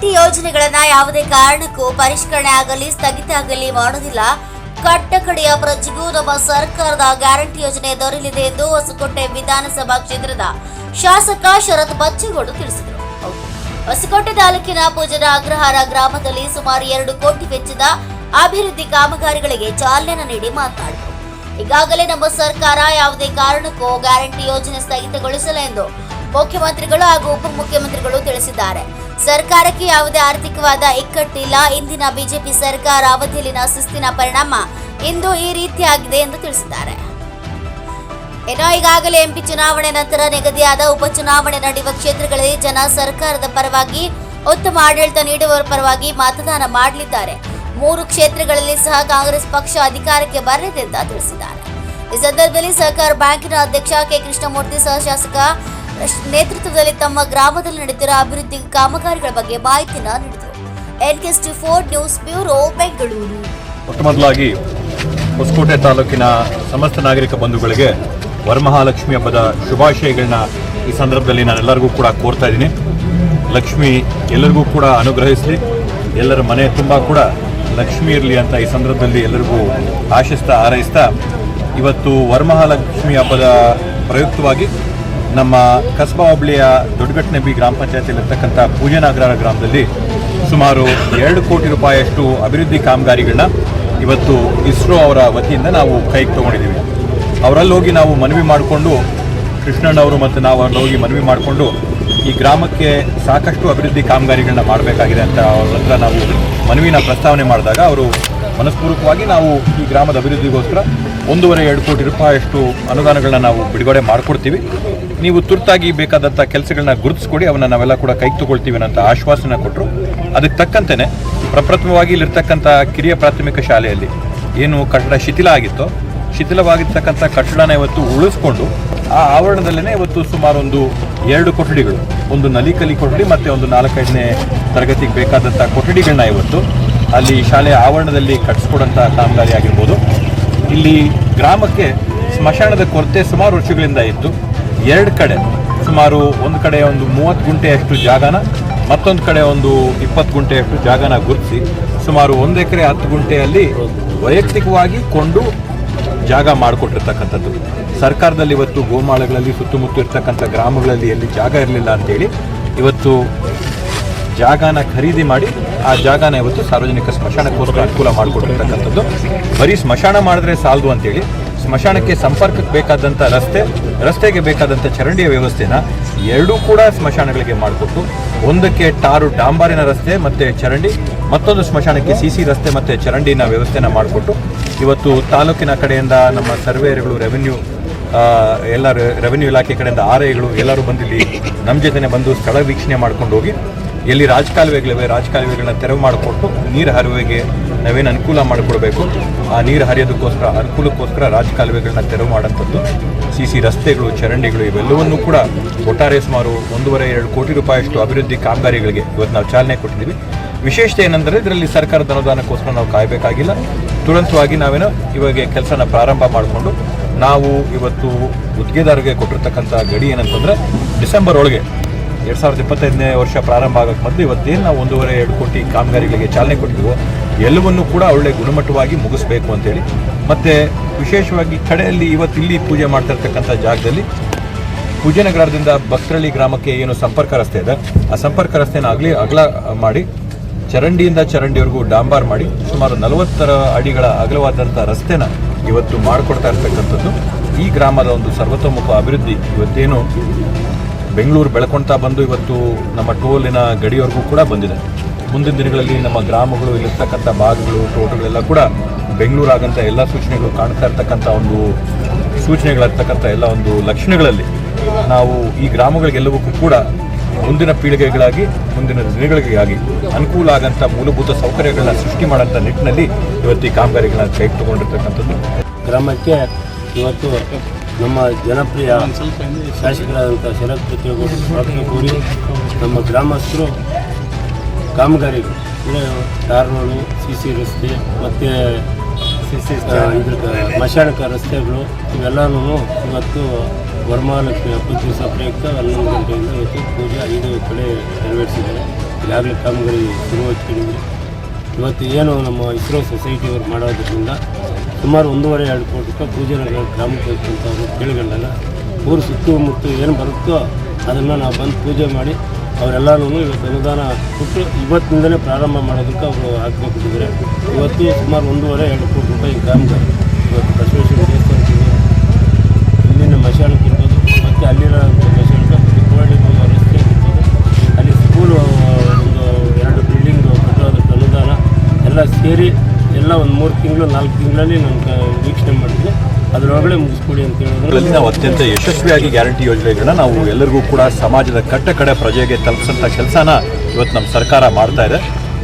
Guarantee ಯೋಜನೆಗಳನ್ನ ಯಾವುದೇ ಕಾರಣಕ್ಕೂ ಪರಿಷ್ಕರಣೆ ಆಗಲಿ, ಸ್ಥಗಿತ ಆಗಲಿ ಮಾಡೋದಿಲ್ಲ ಕಟ್ಟಕಡೆಯ ಪ್ರಜೆಗೂ ನಮ್ಮ ಸರ್ಕಾರದ ಗ್ಯಾರಂಟಿ ಯೋಜನೆ ದೊರೆಯಲಿದೆ ಎಂದು ಹೊಸಕೋಟೆ ವಿಧಾನಸಭಾ ಕ್ಷೇತ್ರದ ಶಾಸಕ ಶರತ್ ಬಚ್ಚೇಗೌಡ ತಿಳಿಸಿದರು. ಹೊಸಕೋಟೆ ತಾಲೂಕಿನ ಪೂಜನ ಅಗ್ರಹಾರ ಗ್ರಾಮದಲ್ಲಿ ಸುಮಾರು ಎರಡು ಕೋಟಿ ವೆಚ್ಚದ ಅಭಿವೃದ್ಧಿ ಕಾಮಗಾರಿಗಳಿಗೆ ಚಾಲನೆ ನೀಡಿ ಮಾತನಾಡಿದರು ಈಗಾಗಲೇ ನಮ್ಮ ಸರ್ಕಾರ ಯಾವುದೇ ಕಾರಣಕ್ಕೂ ಗ್ಯಾರಂಟಿ ಯೋಜನೆ ಸ್ಥಗಿತಗೊಳಿಸಲ್ಲ ಎಂದು ಮುಖ್ಯಮಂತ್ರಿಗಳು ಹಾಗೂ ಉಪಮುಖ್ಯಮಂತ್ರಿಗಳು ತಿಳಿಸಿದ್ದಾರೆ. ಸರ್ಕಾರಕ್ಕೆ ಯಾವುದೇ ಆರ್ಥಿಕವಾದ ಇಕ್ಕಟ್ಟಿಲ್ಲ. ಇಂದಿನ ಬಿಜೆಪಿ ಸರ್ಕಾರ ಅವಧಿಯಲ್ಲಿನ ಶಿಸ್ತಿನ ಪರಿಣಾಮ ಇಂದು ಈ ರೀತಿಯಾಗಿದೆ ಎಂದು ತಿಳಿಸಿದ್ದಾರೆ. ಏನೋ ಈಗಾಗಲೇ ಎಂಪಿ ಚುನಾವಣೆ ನಂತರ ನಿಗದಿಯಾದ ಉಪಚುನಾವಣೆ ನಡೆಯುವ ಕ್ಷೇತ್ರಗಳಲ್ಲಿ ಜನ ಸರ್ಕಾರದ ಪರವಾಗಿ ಉತ್ತಮ ಆಡಳಿತ ನೀಡುವವರ ಪರವಾಗಿ ಮತದಾನ ಮಾಡಲಿದ್ದಾರೆ. ಮೂರು ಕ್ಷೇತ್ರಗಳಲ್ಲಿ ಸಹ ಕಾಂಗ್ರೆಸ್ ಪಕ್ಷ ಅಧಿಕಾರಕ್ಕೆ ಬರಲಿದೆ ಎಂದು ತಿಳಿಸಿದ್ದಾರೆ. ಈ ಸಂದರ್ಭದಲ್ಲಿ ಸಹಕಾರ ಬ್ಯಾಂಕಿನ ಅಧ್ಯಕ್ಷ ಕೆ ಕೃಷ್ಣಮೂರ್ತಿ ಸಹ ಶಾಸಕ ನೇತೃತ್ವದಲ್ಲಿ ತಮ್ಮ ಗ್ರಾಮದಲ್ಲಿ ನಡೆದಿರುವ ಅಭಿವೃದ್ಧಿ ಕಾಮಗಾರಿಗಳ ಬಗ್ಗೆ ಮಾಹಿತಿನ ನೀಡಿದರು. ಎನ್ಕೆಸ್ಟಿ ಫೋರ್ ನ್ಯೂಸ್ ಬ್ಯೂರೋ ಬೆಂಗಳೂರು. ಮೊಟ್ಟಮೊದಲಾಗಿ ಹೊಸಕೋಟೆ ತಾಲೂಕಿನ ಸಮಸ್ತ ನಾಗರಿಕ ಬಂಧುಗಳಿಗೆ ವರಮಹಾಲಕ್ಷ್ಮಿ ಹಬ್ಬದ ಶುಭಾಶಯಗಳನ್ನ ಈ ಸಂದರ್ಭದಲ್ಲಿ ನಾನೆಲ್ಲರಿಗೂ ಕೂಡ ಕೋರ್ತಾ ಇದ್ದೀನಿ. ಲಕ್ಷ್ಮಿ ಎಲ್ಲರಿಗೂ ಕೂಡ ಅನುಗ್ರಹಿಸಲಿ. ಎಲ್ಲರ ಮನೆ ತುಂಬ ಕೂಡ ಲಕ್ಷ್ಮಿ ಇರಲಿ ಅಂತ ಈ ಸಂದರ್ಭದಲ್ಲಿ ಎಲ್ಲರಿಗೂ ಆಶಿಸ್ತಾ ಹಾರೈಸ್ತಾ, ಇವತ್ತು ವರಮಹಾಲಕ್ಷ್ಮಿ ಹಬ್ಬದ ಪ್ರಯುಕ್ತವಾಗಿ ನಮ್ಮ ಕಸಬಾ ಹೋಬಳಿಯ ದೊಡ್ಡಗಟ್ಟನೆ ಬಿ ಗ್ರಾಮ ಪಂಚಾಯತಿಯಲ್ಲಿರ್ತಕ್ಕಂಥ ಪೂಜನಾಗ್ರಹ ಗ್ರಾಮದಲ್ಲಿ ಸುಮಾರು ಎರಡು ಕೋಟಿ ರೂಪಾಯಿಯಷ್ಟು ಅಭಿವೃದ್ಧಿ ಕಾಮಗಾರಿಗಳನ್ನ ಇವತ್ತು ಇಸ್ರೋ ಅವರ ವತಿಯಿಂದ ನಾವು ಕೈಗೆ ತೊಗೊಂಡಿದ್ದೀವಿ. ಅವರಲ್ಲಿ ಹೋಗಿ ನಾವು ಮನವಿ ಮಾಡಿಕೊಂಡು ಕೃಷ್ಣಣ್ಣವರು ಮತ್ತು ನಾವು ಅಲ್ಲಿ ಹೋಗಿ ಮನವಿ ಮಾಡಿಕೊಂಡು ಈ ಗ್ರಾಮಕ್ಕೆ ಸಾಕಷ್ಟು ಅಭಿವೃದ್ಧಿ ಕಾಮಗಾರಿಗಳನ್ನ ಮಾಡಬೇಕಾಗಿದೆ ಅಂತ ಅವ್ರ ಹತ್ರ ನಾವು ಮನವಿನ ಪ್ರಸ್ತಾವನೆ ಮಾಡಿದಾಗ ಅವರು ಮನಸ್ಪೂರ್ವಕವಾಗಿ ನಾವು ಈ ಗ್ರಾಮದ ಅಭಿವೃದ್ಧಿಗೋಸ್ಕರ ಒಂದೂವರೆ, ಎರಡು ಕೋಟಿ ರೂಪಾಯಿಯಷ್ಟು ಅನುದಾನಗಳನ್ನ ನಾವು ಬಿಡುಗಡೆ ಮಾಡಿಕೊಡ್ತೀವಿ. ನೀವು ತುರ್ತಾಗಿ ಬೇಕಾದಂಥ ಕೆಲಸಗಳನ್ನ ಗುರುತಿಸ್ಕೊಡಿ, ಅವನ್ನ ನಾವೆಲ್ಲ ಕೂಡ ಕೈ ತಗೊಳ್ತೀವಿ ಅನ್ನೋ ಆಶ್ವಾಸನ ಕೊಟ್ಟರು ಅದಕ್ಕೆ ತಕ್ಕಂತೆಯೇ ಪ್ರಪ್ರಥಮವಾಗಿ ಇಲ್ಲಿರ್ತಕ್ಕಂಥ ಕಿರಿಯ ಪ್ರಾಥಮಿಕ ಶಾಲೆಯಲ್ಲಿ ಏನು ಕಟ್ಟಡ ಶಿಥಿಲ ಆಗಿತ್ತೋ, ಶಿಥಿಲವಾಗಿರ್ತಕ್ಕಂಥ ಕಟ್ಟಡನ ಇವತ್ತು ಉಳಿಸ್ಕೊಂಡು, ಆ ಆವರಣದಲ್ಲೇ ಇವತ್ತು ಸುಮಾರು ಒಂದು ಎರಡು ಕೊಠಡಿಗಳು, ಒಂದು ನಲಿಕಲಿ ಕೊಠಡಿ ಮತ್ತು ಒಂದು ನಾಲ್ಕೈದನೇ ತರಗತಿಗೆ ಬೇಕಾದಂಥ ಕೊಠಡಿಗಳನ್ನ ಇವತ್ತು ಅಲ್ಲಿ ಶಾಲೆಯ ಆವರಣದಲ್ಲಿ ಕಟ್ಟಿಸ್ಕೊಡೋಂಥ ಕಾಮಗಾರಿ ಆಗಿರ್ಬೋದು. ಇಲ್ಲಿ ಗ್ರಾಮಕ್ಕೆ ಸ್ಮಶಾನದ ಕೊರತೆ ಸುಮಾರು ವರ್ಷಗಳಿಂದ ಇತ್ತು. ಎರಡು ಕಡೆ, ಸುಮಾರು ಒಂದು ಕಡೆ ಒಂದು ಮೂವತ್ತು ಗುಂಟೆಯಷ್ಟು ಜಾಗನ, ಮತ್ತೊಂದು ಕಡೆ ಒಂದು ಇಪ್ಪತ್ತು ಗುಂಟೆಯಷ್ಟು ಜಾಗನ ಗುರುತಿಸಿ, ಸುಮಾರು ಒಂದು ಎಕರೆ ಹತ್ತು ಗುಂಟೆಯಲ್ಲಿ ವೈಯಕ್ತಿಕವಾಗಿ ಕೊಂಡು ಜಾಗ ಮಾಡಿಕೊಟ್ಟಿರ್ತಕ್ಕಂಥದ್ದು. ಸರ್ಕಾರದಲ್ಲಿ ಇವತ್ತು ಗೋಮಾಳಗಳಲ್ಲಿ, ಸುತ್ತಮುತ್ತ ಇರ್ತಕ್ಕಂಥ ಗ್ರಾಮಗಳಲ್ಲಿ ಎಲ್ಲಿ ಜಾಗ ಇರಲಿಲ್ಲ ಅಂತೇಳಿ ಇವತ್ತು ಜಾಗನ ಖರೀದಿ ಮಾಡಿ ಆ ಜಾಗನ ಇವತ್ತು ಸಾರ್ವಜನಿಕ ಸ್ಮಶಾನಕ್ಕೋಸ್ಕರ ಅನುಕೂಲ ಮಾಡಿಕೊಟ್ಟಿರ್ತಕ್ಕಂಥದ್ದು. ಬರೀ ಸ್ಮಶಾನ ಮಾಡಿದ್ರೆ ಸಾಲದು ಅಂತೇಳಿ ಸ್ಮಶಾನಕ್ಕೆ ಸಂಪರ್ಕಕ್ಕೆ ಬೇಕಾದಂಥ ರಸ್ತೆ, ರಸ್ತೆಗೆ ಬೇಕಾದಂಥ ಚರಂಡಿಯ ವ್ಯವಸ್ಥೆನ ಎರಡೂ ಕೂಡ ಸ್ಮಶಾನಗಳಿಗೆ ಮಾಡಿಕೊಟ್ಟು ಒಂದಕ್ಕೆ ಟಾರು ಡಾಂಬಾರಿನ ರಸ್ತೆ ಮತ್ತು ಚರಂಡಿ, ಮತ್ತೊಂದು ಸ್ಮಶಾನಕ್ಕೆ ಸಿ ಸಿ ರಸ್ತೆ ಮತ್ತು ಚರಂಡಿನ ವ್ಯವಸ್ಥೆನ ಮಾಡಿಕೊಟ್ಟು ಇವತ್ತು ತಾಲೂಕಿನ ಕಡೆಯಿಂದ ನಮ್ಮ ಸರ್ವೇರ್ಗಳು ರೆವೆನ್ಯೂ ಎಲ್ಲ ರೆವೆನ್ಯೂ ಇಲಾಖೆ ಕಡೆಯಿಂದ ಆರ್ ಐಗಳು ಎಲ್ಲರೂ ಬಂದು ಇಲ್ಲಿ ನಮ್ಮ ಜೊತೆನೆ ಬಂದು ಸ್ಥಳ ವೀಕ್ಷಣೆ ಮಾಡ್ಕೊಂಡು ಹೋಗಿ ಎಲ್ಲಿ ರಾಜಕಾಲುವೆಗಳಿವೆ, ರಾಜಕಾಲುವೆಗಳನ್ನ ತೆರವು ಮಾಡಿಕೊಟ್ಟು ನೀರು ಹರಿವೆಗೆ ನಾವೇನು ಅನುಕೂಲ ಮಾಡಿಕೊಡ್ಬೇಕು, ಆ ನೀರು ಹರಿಯೋದಕ್ಕೋಸ್ಕರ, ಅನುಕೂಲಕ್ಕೋಸ್ಕರ ರಾಜಕಾಲುವೆಗಳನ್ನ ತೆರವು ಮಾಡೋಂಥದ್ದು, ಸಿ ಸಿ ರಸ್ತೆಗಳು, ಚರಂಡಿಗಳು ಇವೆಲ್ಲವನ್ನೂ ಕೂಡ ಒಟ್ಟಾರೆ ಸುಮಾರು ಒಂದೂವರೆ, ಎರಡು ಕೋಟಿ ರೂಪಾಯಿಯಷ್ಟು ಅಭಿವೃದ್ಧಿ ಕಾಮಗಾರಿಗಳಿಗೆ ಇವತ್ತು ನಾವು ಚಾಲನೆ ಕೊಟ್ಟಿದ್ದೀವಿ. ವಿಶೇಷತೆ ಏನಂದರೆ, ಇದರಲ್ಲಿ ಸರ್ಕಾರದ ಅನುದಾನಕ್ಕೋಸ್ಕರ ನಾವು ಕಾಯಬೇಕಾಗಿಲ್ಲ. ತುರಂತವಾಗಿ ನಾವೇನೋ ಇವಾಗ ಕೆಲಸನ ಪ್ರಾರಂಭ ಮಾಡಿಕೊಂಡು, ನಾವು ಇವತ್ತು ಗುತ್ತಿಗೆದಾರರಿಗೆ ಕೊಟ್ಟಿರ್ತಕ್ಕಂಥ ಗಡಿ ಏನಂತಂದರೆ, ಡಿಸೆಂಬರ್ ಒಳಗೆ ಎರಡು ಸಾವಿರದ ಇಪ್ಪತ್ತೈದನೇ ವರ್ಷ ಪ್ರಾರಂಭ ಆಗೋಕ್ಕೆ ಮೊದಲು ಇವತ್ತೇನು ನಾವು ಒಂದೂವರೆ, ಎರಡು ಕೋಟಿ ಕಾಮಗಾರಿಗಳಿಗೆ ಚಾಲನೆ ಕೊಟ್ಟಿದ್ವು, ಎಲ್ಲವನ್ನೂ ಕೂಡ ಒಳ್ಳೆ ಗುಣಮಟ್ಟವಾಗಿ ಮುಗಿಸ್ಬೇಕು ಅಂತೇಳಿ. ಮತ್ತು ವಿಶೇಷವಾಗಿ ಕಡೆಯಲ್ಲಿ ಇವತ್ತು ಇಲ್ಲಿ ಪೂಜೆ ಮಾಡ್ತಾ ಇರ್ತಕ್ಕಂಥ ಜಾಗದಲ್ಲಿ ಪೂಜನಗರದಿಂದ ಭಕ್ತರಳ್ಳಿ ಗ್ರಾಮಕ್ಕೆ ಏನು ಸಂಪರ್ಕ ರಸ್ತೆ ಇದೆ. ಆ ಸಂಪರ್ಕ ರಸ್ತೆನ ಆಗಲಿ ಅಗಲ ಮಾಡಿ, ಚರಂಡಿಯಿಂದ ಚರಂಡಿವರೆಗೂ ಡಾಂಬಾರ್ ಮಾಡಿ, ಸುಮಾರು ನಲವತ್ತರ ಅಡಿಗಳ ಅಗಲವಾದಂಥ ರಸ್ತೆನ ಇವತ್ತು ಮಾಡಿಕೊಡ್ತಾ ಇರ್ತಕ್ಕಂಥದ್ದು. ಈ ಗ್ರಾಮದ ಒಂದು ಸರ್ವತೋಮುಖ ಅಭಿವೃದ್ಧಿ ಇವತ್ತೇನು ಬೆಂಗಳೂರು ಬೆಳ್ಕೊಳ್ತಾ ಬಂದು ಇವತ್ತು ನಮ್ಮ ಟೋಲಿನ ಗಡಿಯವರೆಗೂ ಕೂಡ ಬಂದಿದೆ. ಮುಂದಿನ ದಿನಗಳಲ್ಲಿ ನಮ್ಮ ಗ್ರಾಮಗಳು, ಇಲ್ಲಿರ್ತಕ್ಕಂಥ ಭಾಗಗಳು, ತೋಟಗಳೆಲ್ಲ ಕೂಡ ಬೆಂಗಳೂರು ಆಗಂಥ ಎಲ್ಲ ಸೂಚನೆಗಳು ಕಾಣ್ತಾ ಇರ್ತಕ್ಕಂಥ ಒಂದು ಸೂಚನೆಗಳಿರ್ತಕ್ಕಂಥ ಎಲ್ಲ ಒಂದು ಲಕ್ಷಣಗಳಲ್ಲಿ ನಾವು ಈ ಗ್ರಾಮಗಳಿಗೆಲ್ಲವಕ್ಕೂ ಕೂಡ ಮುಂದಿನ ಪೀಳಿಗೆಗಳಾಗಿ, ಮುಂದಿನ ದಿನಗಳಿಗಾಗಿ ಅನುಕೂಲ ಆಗಂಥ ಮೂಲಭೂತ ಸೌಕರ್ಯಗಳನ್ನ ಸೃಷ್ಟಿ ಮಾಡೋಂಥ ನಿಟ್ಟಿನಲ್ಲಿ ಇವತ್ತು ಈ ಕಾಮಗಾರಿಗಳನ್ನ ಕೈ ತಗೊಂಡಿರ್ತಕ್ಕಂಥದ್ದು ಗ್ರಾಮಕ್ಕೆ ಇವತ್ತು ನಮ್ಮ ಜನಪ್ರಿಯ ಶಾಸಕರಾದಂಥ ಶರತ್ ಪ್ರತಿಯೊಬ್ಬರು ಸ್ವಾಗತ ಕೋರಿ ನಮ್ಮ ಗ್ರಾಮಸ್ಥರು ಕಾಮಗಾರಿಗಳು ಅಂದರೆ ಟಾರ್ ರೋಡು ಸಿ ಸಿ ರಸ್ತೆ ಮತ್ತು ಸಿ ಸಿ ಇದ್ರ ಮಶಾಣಕ ರಸ್ತೆಗಳು ಇವೆಲ್ಲನೂ ಇವತ್ತು ವರಮಹಾಲಕ್ಷ್ಮಿ ಹತ್ತು ದಿವಸ ಪ್ರಯುಕ್ತ ಹನ್ನೊಂದು ಗಂಟೆಯಿಂದ ಇವತ್ತು ಪೂಜೆ ಐದು ಕಡೆ ನೆರವೇರಿಸಿದ್ದಾರೆ. ಈಗಾಗಲೇ ಕಾಮಗಾರಿ ಶುರುವಾಗಿ ಇವತ್ತು ಏನು ನಮ್ಮ ಇಸ್ರೋ ಸೊಸೈಟಿಯವರು ಮಾಡೋದ್ರಿಂದ ಸುಮಾರು ಒಂದೂವರೆ, ಎರಡು ಕೋಟಿ ರೂಪಾಯಿ ಪೂಜೆಗಳು ಗ್ರಾಮ ಪಂಚಾಯತ್ ಅವರು ಕೇಳಿಕೊಂಡಾಗ ಊರು ಸುತ್ತಮುತ್ತ ಏನು ಬರುತ್ತೋ ಅದನ್ನು ನಾವು ಬಂದು ಪೂಜೆ ಮಾಡಿ ಅವರೆಲ್ಲರೂ ಇವತ್ತು ಅನುದಾನ ಕೊಟ್ಟು ಇವತ್ತಿನಿಂದಲೇ ಪ್ರಾರಂಭ ಮಾಡೋದಕ್ಕೆ ಅವರು ಆಗ್ಬೇಕಿದ್ದಾರೆ ಇವತ್ತು ಸುಮಾರು ಒಂದೂವರೆ, ಎರಡು ಕೋಟಿ ರೂಪಾಯಿ ಕಾಮಗಾರಿ ಮೂರು ತಿಂಗಳು, ನಾಲ್ಕು ತಿಂಗಳಲ್ಲಿ ನಾನು ವೀಕ್ಷಣೆ ಮಾಡಿದ್ವಿ ಅದರೊಳಗಡೆ ಮುಗಿಸ್ಕೊಡಿ ಅಂತ ಹೇಳಿದ್ರೆ. ನಾವು ಅತ್ಯಂತ ಯಶಸ್ವಿಯಾಗಿ ಗ್ಯಾರಂಟಿ ಯೋಜನೆಗಳನ್ನ ನಾವು ಎಲ್ಲರಿಗೂ ಕೂಡ ಸಮಾಜದ ಕಟ್ಟ ಕಡೆ ಪ್ರಜೆಗೆ ತಲುಪಿಸಂತ ಕೆಲಸನ ಇವತ್ತು ನಮ್ಮ ಸರ್ಕಾರ ಮಾಡ್ತಾ ಇದೆ.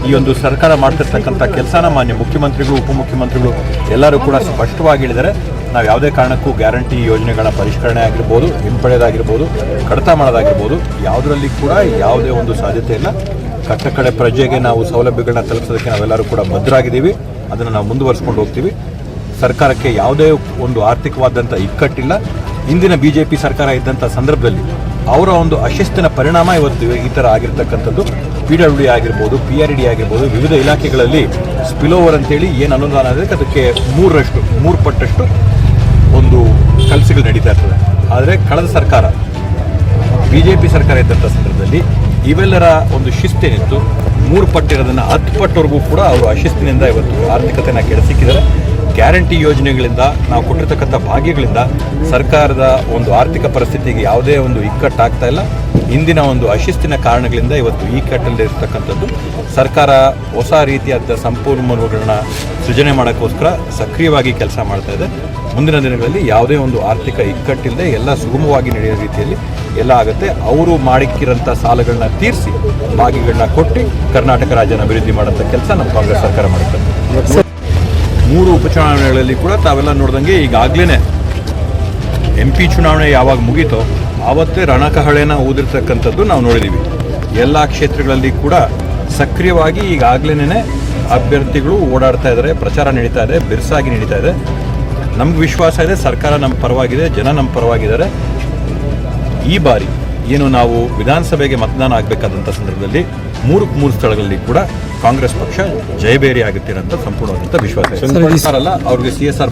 ಈ ಒಂದು ಸರ್ಕಾರ ಮಾಡ್ತಿರ್ತಕ್ಕಂಥ ಕೆಲಸನ ಮಾನ್ಯ ಮುಖ್ಯಮಂತ್ರಿಗಳು, ಉಪಮುಖ್ಯಮಂತ್ರಿಗಳು ಎಲ್ಲರೂ ಕೂಡ ಸ್ಪಷ್ಟವಾಗಿ ಹೇಳಿದರೆ ನಾವು ಯಾವುದೇ ಕಾರಣಕ್ಕೂ ಗ್ಯಾರಂಟಿ ಯೋಜನೆಗಳ ಪರಿಷ್ಕರಣೆ ಆಗಿರ್ಬೋದು ಹಿಂಪಡೆಯೋದಾಗಿರ್ಬೋದು ಕಡತ ಮಾಡೋದಾಗಿರ್ಬೋದು, ಯಾವುದರಲ್ಲಿ ಕೂಡ ಯಾವುದೇ ಒಂದು ಸಾಧ್ಯತೆ ಇಲ್ಲ. ಕಟ್ಟ ಕಡೆ ಪ್ರಜೆಗೆ ನಾವು ಸೌಲಭ್ಯಗಳನ್ನ ತಲುಪಿಸೋದಕ್ಕೆ ನಾವೆಲ್ಲರೂ ಕೂಡ ಭದ್ರಾಗಿದ್ದೀವಿ ಅದನ್ನು ನಾವು ಮುಂದುವರಿಸ್ಕೊಂಡು ಹೋಗ್ತೀವಿ. ಸರ್ಕಾರಕ್ಕೆ ಯಾವುದೇ ಒಂದು ಆರ್ಥಿಕವಾದಂಥ ಇಕ್ಕಟ್ಟಿಲ್ಲ. ಇಂದಿನ ಬಿ ಜೆ ಪಿ ಸರ್ಕಾರ ಇದ್ದಂಥ ಸಂದರ್ಭದಲ್ಲಿ ಅವರ ಒಂದು ಅಶಿಸ್ತಿನ ಪರಿಣಾಮ ಇವತ್ತು ಈ ಥರ ಆಗಿರ್ತಕ್ಕಂಥದ್ದು. ಪಿ ಡಬ್ಲ್ಯೂ ಡಿ ಆಗಿರ್ಬೋದು, ಪಿ ಆರ್ ಡಿ ಆಗಿರ್ಬೋದು, ವಿವಿಧ ಇಲಾಖೆಗಳಲ್ಲಿ ಸ್ಪಿಲೋವರ್ ಅಂತೇಳಿ ಏನು ಅನುದಾನ ಅಂದರೆ ಅದಕ್ಕೆ ಮೂರರಷ್ಟು ಮೂರು ಪಟ್ಟಷ್ಟು ಒಂದು ಕೆಲಸಗಳು ನಡೀತಾ ಇರ್ತದೆ ಆದರೆ ಕಳೆದ ಸರ್ಕಾರ ಬಿ ಜೆ ಪಿ ಸರ್ಕಾರ ಇದ್ದಂಥ ಸಂದರ್ಭದಲ್ಲಿ ಇವೆಲ್ಲರ ಒಂದು ಶಿಸ್ತೇನಿತ್ತು ಮೂರು ಪಟ್ಟಿರೋದನ್ನು ಹತ್ತು ಪಟ್ಟವರೆಗೂ ಕೂಡ ಅವರು ಆ ಶಿಸ್ತಿನಿಂದ ಇವತ್ತು ಆರ್ಥಿಕತೆಯನ್ನು ಕೆಡಿಸಿಕ್ಕಿದ್ದಾರೆ ಗ್ಯಾರಂಟಿ ಯೋಜನೆಗಳಿಂದ ನಾವು ಕೊಟ್ಟಿರ್ತಕ್ಕಂಥ ಭಾಗ್ಯಗಳಿಂದ ಸರ್ಕಾರದ ಒಂದು ಆರ್ಥಿಕ ಪರಿಸ್ಥಿತಿಗೆ ಯಾವುದೇ ಒಂದು ಇಕ್ಕಟ್ಟಾಗ್ತಾ ಇಲ್ಲ. ಇಂದಿನ ಒಂದು ಅಶಿಸ್ತಿನ ಕಾರಣಗಳಿಂದ ಇವತ್ತು ಈ ಇರ್ತಕ್ಕಂಥದ್ದು ಸರ್ಕಾರ ಹೊಸ ರೀತಿಯಾದ ಸಂಪನ್ಮೂಲಗಳನ್ನ ಸೃಜನೆ ಮಾಡೋಕ್ಕೋಸ್ಕರ ಸಕ್ರಿಯವಾಗಿ ಕೆಲಸ ಮಾಡ್ತಾ ಇದೆ. ಮುಂದಿನ ದಿನಗಳಲ್ಲಿ ಯಾವುದೇ ಒಂದು ಆರ್ಥಿಕ ಇಕ್ಕಟ್ಟಿಲ್ಲದೆ ಎಲ್ಲ ಸುಗಮವಾಗಿ ನಡೆಯೋ ರೀತಿಯಲ್ಲಿ ಎಲ್ಲ ಆಗುತ್ತೆ. ಅವರು ಮಾಡಿಕ್ಕಿರೋಂಥ ಸಾಲಗಳನ್ನ ತೀರಿಸಿ ಭಾಗಿಗಳನ್ನ ಕೊಟ್ಟು ಕರ್ನಾಟಕ ರಾಜ್ಯನ ಅಭಿವೃದ್ಧಿ ಮಾಡೋಂಥ ಕೆಲಸ ನಮ್ಮ ಕಾಂಗ್ರೆಸ್ ಸರ್ಕಾರ ಮಾಡುತ್ತೆ. ಮೂರು ಉಪಚುನಾವಣೆಗಳಲ್ಲಿ ಕೂಡ ತಾವೆಲ್ಲ ನೋಡ್ದಂಗೆ ಈಗಾಗಲೇ ಎಂ ಪಿ ಚುನಾವಣೆ ಯಾವಾಗ ಮುಗೀತೋ ಆವತ್ತೇ ರಣಕಹಳೆನ ಊದಿರ್ತಕ್ಕಂಥದ್ದು ನಾವು ನೋಡಿದ್ದೀವಿ ಎಲ್ಲ ಕ್ಷೇತ್ರಗಳಲ್ಲಿ ಕೂಡ ಸಕ್ರಿಯವಾಗಿ ಈಗಾಗಲೇ ಅಭ್ಯರ್ಥಿಗಳು ಓಡಾಡ್ತಾ ಇದ್ದಾರೆ ಪ್ರಚಾರ ನಡೀತಾ ಇದೆ ಬಿರುಸಾಗಿ ನಡೀತಾ ಇದೆ. ನಮ್ಗೆ ವಿಶ್ವಾಸ ಇದೆ ಸರ್ಕಾರ ನಮ್ಮ ಪರವಾಗಿದೆ ಜನ ನಮ್ಮ ಪರವಾಗಿದ್ದಾರೆ. ಈ ಬಾರಿ ಏನು ನಾವು ವಿಧಾನಸಭೆಗೆ ಮತದಾನ ಆಗಬೇಕಾದಂಥ ಸಂದರ್ಭದಲ್ಲಿ ಮೂರಕ್ಕೆ ಮೂರು ಸ್ಥಳಗಳಲ್ಲಿ ಕೂಡ ಕಾಂಗ್ರೆಸ್ ಪಕ್ಷ ಜಯಬೇರಿ ಆಗುತ್ತೆ ಅಂತ ಸಂಪೂರ್ಣವಾದಂಥ ವಿಶ್ವಾಸ ಇದೆ. ಅವ್ರಿಗೆ ಸಿ ಎಸ್ ಆರ್